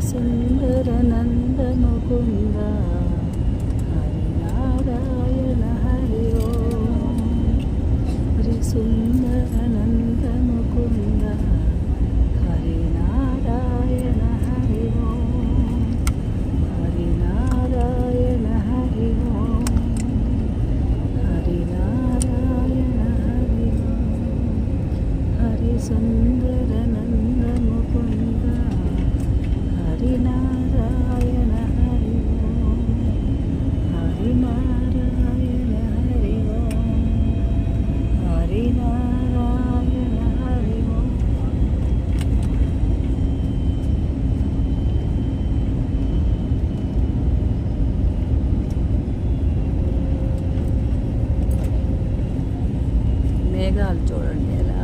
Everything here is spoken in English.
Sundar Ananda Harinara Yana Hari Harinara Yana Hari Harinara Yana Hari Om Hari మేఘాలు చూడండి ఎలా